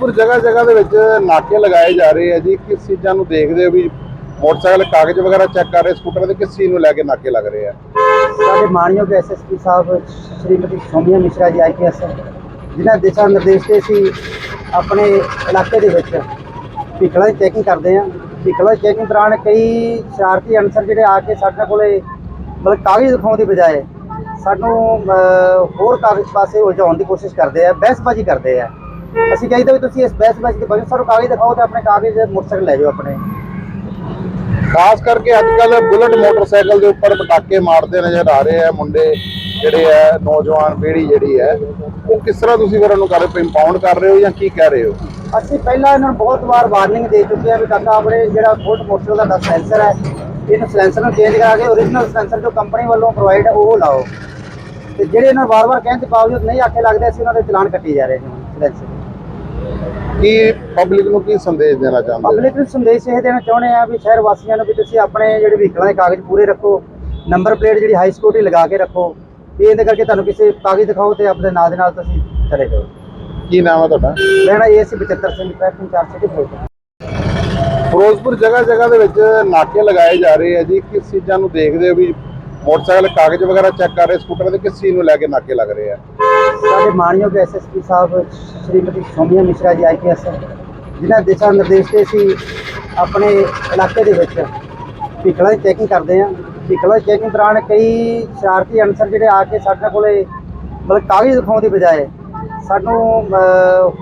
ਫਿਰੋਜ਼ਪੁਰ ਜਗ੍ਹਾ ਜਗ੍ਹਾ ਦੇ ਵਿੱਚ ਨਾਕੇ ਲਗਾਏ ਜਾ ਰਹੇ ਆ ਜੀ। ਕਿਸ ਚੀਜ਼ਾਂ ਨੂੰ ਦੇਖਦੇ ਹੋ ਵੀ ਮੋਟਰਸਾਈਕਲ, ਕਾਗਜ਼ ਵਗੈਰਾ ਚੈੱਕ ਕਰ ਰਹੇ, ਸਕੂਟਰ ਦੇ ਕਿਸ ਚੀਜ਼ ਨੂੰ ਲੈ ਕੇ ਨਾਕੇ ਲੱਗ ਰਹੇ ਆ? ਸਾਡੇ ਮਾਨਯੋਗ ਐਸਐਸਪੀ ਸਾਹਿਬ, ਸ਼੍ਰੀਮਤੀ ਸੋਮਿਆ ਮਿਸ਼ਰਾ ਜੀ ਆਈਪੀਐਸ ਜਿਨ੍ਹਾਂ ਦਿਸ਼ਾ ਨਿਰਦੇਸ਼ ਤੇ ਅਸੀਂ ਆਪਣੇ ਇਲਾਕੇ ਦੇ ਵਿੱਚ ਵਹੀਕਲਾਂ ਦੀ ਚੈਕਿੰਗ ਕਰਦੇ ਹਾਂ। ਵਹੀਕਲਾਂ ਦੀ ਚੈਕਿੰਗ ਦੌਰਾਨ ਕਈ ਸ਼ਰਾਰਤੀ ਅਨਸਰ ਜਿਹੜੇ ਆ ਕੇ ਸਾਡੇ ਕੋਲੇ ਮਤਲਬ ਕਾਗਜ਼ ਦਿਖਾਉਣ ਦੀ ਬਜਾਏ ਸਾਨੂੰ ਹੋਰ ਕਾਗਜ਼ ਪਾਸੇ ਉਲਝਾਉਣ ਦੀ ਕੋਸ਼ਿਸ਼ ਕਰਦੇ ਆ, ਬਹਿਸਬਾਜ਼ੀ ਕਰਦੇ ਆ। ਅਸੀਂ ਕਹਿੰਦੇ ਵੀ ਤੁਸੀਂ ਇਸ ਬਹਿਸਬਾਜ਼ੀ ਦੇ ਬਜਾਏ ਸਾਨੂੰ ਕਾਗਜ਼ ਦਿਖਾਓ ਤੇ ਆਪਣੇ ਕਾਗਜ਼ ਮੋਟਰਸਾਈਕਲ ਲੈ ਜਾਓ ਆਪਣੇ। ਖਾਸ ਕਰਕੇ ਅੱਜ ਕੱਲ ਬੁਲਟ ਮੋਟਰਸਾਈਕਲ ਦੇ ਉੱਪਰ ਪਟਾਕੇ ਮਾਰਦੇ ਨਜ਼ਰ ਆ ਰਹੇ ਆ ਮੁੰਡੇ ਜਿਹੜੇ ਆ ਨੌਜਵਾਨ ਪੀੜ੍ਹੀ ਜਿਹੜੀ ਹੈ ਉਹ ਕਿਸ ਤਰ੍ਹਾਂ ਤੁਸੀਂ ਫਿਰ ਉਹਨੂੰ ਕਰ ਰਹੇ ਕਰ ਰਹੇ ਹੋ ਜਾਂ ਕੀ ਕਹਿ ਰਹੇ ਹੋ? ਅਸੀਂ ਪਹਿਲਾਂ ਇਹਨਾਂ ਨੂੰ ਬਹੁਤ ਵਾਰ ਵਾਰਨਿੰਗ ਦੇ ਚੁੱਕੇ ਹਾਂ ਵੀ ਕਾਕਾ ਆਪਣੇ ਜਿਹੜਾ ਫੁੱਟ ਮੋਟਰ ਦਾ ਸੈਂਸਰ ਹੈ ਇਹਨੂੰ ਸੈਂਸਰ ਨੂੰ ਚੇਂਜ ਕਰਾ ਕੇ ਓਰੀਜਨਲ ਸੈਂਸਰ ਜੋ ਕੰਪਨੀ ਵੱਲੋਂ ਪ੍ਰੋਵਾਈਡ ਹੈ ਉਹ ਲਾਓ। ਤੇ ਜਿਹੜੇ ਇਹਨਾਂ ਵਾਰ-ਵਾਰ ਕਹਿਣ ਦੇ ਬਾਵਜੂਦ ਨਹੀਂ ਆਖੇ ਲੱਗਦੇ ਅਸੀਂ ਉਹਨਾਂ ਦੇ ਚਲਾਨ ਕੱਟੀ ਜਾ ਰਹੇ ਨੇ ਸੈਂਸਰ ਕੀ ਪਬਲਿਕ ਨੂੰ ਕੀ ਸੰਦੇਸ਼ ਦੇਣਾ ਚਾਹੁੰਦੇ ਹੋ? ਪਬਲਿਕ ਨੂੰ ਸੰਦੇਸ਼ ਇਹ ਦੇਣਾ ਚਾਹੁੰਦੇ ਆ ਵੀ ਸ਼ਹਿਰ ਵਾਸੀਆਂ ਨੂੰ ਵੀ ਤੁਸੀਂ ਆਪਣੇ ਜਿਹੜੇ ਵਹੀਕਲਾਂ ਦੇ ਕਾਗਜ਼ ਪੂਰੇ ਰੱਖੋ ਨੰਬਰ ਪਲੇਟ ਜਿਹੜੀ ਹਾਈ ਸਿਕਿਉਰਿਟੀ ਲਗਾ ਕੇ ਰੱਖੋ ਵੀ ਇਹਦੇ ਕਰਕੇ ਤੁਹਾਨੂੰ ਕਿਸੇ ਕਾਗਜ਼ ਦਿਖਾਓ ਤੇ ਆਪਣੇ ਨਾਲ ਦੇ ਨਾਲ ਤੁਸੀਂ ਚਲੇ ਜਾਓ। ਕੀ ਨਾਮ ਹੈ ਤੁਹਾਡਾ? ਲੈਣਾ ਇਹ ਸੀ 75 Singh traffic charge city four Firozpur ਜਗ੍ਹਾ ਜਗ੍ਹਾ ਦੇ ਵਿੱਚ ਨਾਕੇ ਲਗਾਏ ਜਾ ਰਹੇ ਆ ਜੀ। ਕਿਸ ਚੀਜ਼ਾਂ ਨੂੰ ਦੇਖਦੇ ਹੋ ਵੀ ਮੋਟਰਸਾਈਕਲ, ਕਾਗਜ਼ ਵਗੈਰਾ ਚੈੱਕ ਕਰ ਰਹੇ, ਸਕੂਟਰ ਦੇ ਕਿਸ ਚੀਜ਼ ਨੂੰ ਲੈ ਕੇ ਨਾਕੇ ਲੱਗ ਰਹੇ ਆ? ਸਾਡੇ ਮਾਨਯੋਗ ਐਸਐਸਪੀ ਸਾਹਿਬ, ਸ਼੍ਰੀਮਤੀ ਸੋਮਿਆ ਮਿਸ਼ਰਾ ਜੀ ਆਈਪੀਐਸ ਜਿਨ੍ਹਾਂ ਦਿਸ਼ਾ ਨਿਰਦੇਸ਼ ਤੇ ਅਸੀਂ ਆਪਣੇ ਇਲਾਕੇ ਦੇ ਵਿੱਚ ਵਹੀਕਲਾਂ ਦੀ ਚੈਕਿੰਗ ਕਰਦੇ ਹਾਂ। ਵਹੀਕਲਾਂ ਦੀ ਚੈਕਿੰਗ ਦੌਰਾਨ ਕਈ ਸ਼ਰਾਰਤੀ ਅਨਸਰ ਜਿਹੜੇ ਆ ਕੇ ਸਾਡੇ ਕੋਲੇ ਮਤਲਬ ਕਾਗਜ਼ ਦਿਖਾਉਣ ਦੀ ਬਜਾਏ ਸਾਨੂੰ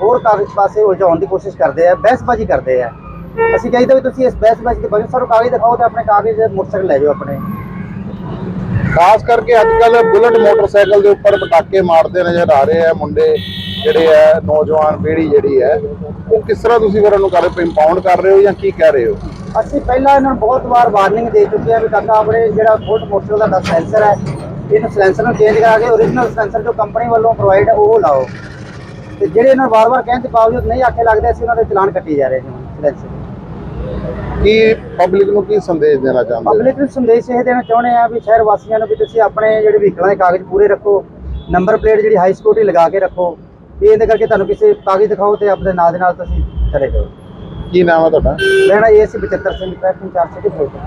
ਹੋਰ ਕਾਗਜ਼ ਪਾਸੇ ਉਲਝਾਉਣ ਦੀ ਕੋਸ਼ਿਸ਼ ਕਰਦੇ ਆ, ਬਹਿਸਬਾਜ਼ੀ ਕਰਦੇ ਆ। ਅਸੀਂ ਕਹਿੰਦੇ ਵੀ ਤੁਸੀਂ ਇਸ ਬਹਿਸਬਾਜ਼ੀ ਦੇ ਬਜਾਏ ਸਾਨੂੰ ਕਾਗਜ਼ ਦਿਖਾਓ ਤੇ ਆਪਣੇ ਕਾਗਜ਼ ਮੋਟਰਸਾਈਕਲ ਲੈ ਜਾਓ ਆਪਣੇ। ਖਾਸ ਕਰਕੇ ਅੱਜ ਕੱਲ ਬੁਲਟ ਮੋਟਰਸਾਈਕਲ ਦੇ ਉੱਪਰ ਪਟਾਕੇ ਮਾਰਦੇ ਨਜ਼ਰ ਆ ਰਹੇ ਆ ਮੁੰਡੇ ਜਿਹੜੇ ਆ, ਨੌਜਵਾਨ ਪੀੜ੍ਹੀ ਜਿਹੜੀ ਹੈ ਉਹ ਕਿਸ ਤਰ੍ਹਾਂ ਤੁਸੀਂ ਫਿਰ ਉਹਨੂੰ ਕਰ ਰਹੇ ਇੰਪਾਊਂਡ ਕਰ ਰਹੇ ਹੋ ਜਾਂ ਕੀ ਕਹਿ ਰਹੇ ਹੋ? ਅਸੀਂ ਪਹਿਲਾਂ ਇਹਨਾਂ ਨੂੰ ਬਹੁਤ ਵਾਰ ਵਾਰਨਿੰਗ ਦੇ ਚੁੱਕੇ ਹਾਂ ਵੀ ਕਾਕਾ ਆਪਣੇ ਜਿਹੜਾ ਫੁੱਟ ਮੋਟਰ ਦਾ ਸੈਂਸਰ ਹੈ, ਇਹਨੂੰ ਸੈਂਸਰ ਨੂੰ ਚੇਂਜ ਕਰਾ ਕੇ ਓਰੀਜਨਲ ਸੈਂਸਰ ਜੋ ਕੰਪਨੀ ਵੱਲੋਂ ਪ੍ਰੋਵਾਈਡ ਉਹ ਲਾਓ। ਤੇ ਜਿਹੜੇ ਇਹਨਾਂ ਨੂੰ ਵਾਰ-ਵਾਰ ਕਹਿਣ ਦੇ ਬਾਵਜੂਦ ਨਹੀਂ ਆਖੇ ਲੱਗਦੇ, ਅਸੀਂ ਉਹਨਾਂ ਦੇ ਚਲਾਨ ਕੱਟੀ ਜਾ ਰਹੇ ਨੇ ਸੈਂਸਰ ਕੀ ਪਬਲਿਕ ਨੂੰ ਕੀ ਸੰਦੇਸ਼ ਦੇਣਾ ਚਾਹੁੰਦੇ ਹੋ? ਪਬਲਿਕ ਨੂੰ ਸੰਦੇਸ਼ ਇਹ ਦੇਣਾ ਚਾਹੁੰਦੇ ਆ ਵੀ ਸ਼ਹਿਰ ਵਾਸੀਆਂ ਨੂੰ ਵੀ ਤੁਸੀਂ ਆਪਣੇ ਜਿਹੜੇ ਵਹੀਕਲਾਂ ਦੇ ਕਾਗਜ਼ ਪੂਰੇ ਰੱਖੋ ਨੰਬਰ ਪਲੇਟ ਜਿਹੜੀ ਹਾਈ ਸਿਕਿਉਰਿਟੀ ਲਗਾ ਕੇ ਰੱਖੋ ਵੀ ਇਹਦੇ ਕਰਕੇ ਤੁਹਾਨੂੰ ਕਿਸੇ ਕਾਗਜ਼ ਦਿਖਾਓ ਤੇ ਆਪਣੇ ਨਾਲ ਦੇ ਨਾਲ ਤੁਸੀਂ ਚਲੇ ਜਾਓ। ਕੀ ਨਾਮ ਹੈ ਤੁਹਾਡਾ? ਲੈਣਾ ਇਹ ਸੀ 75 Singh traffic charge city four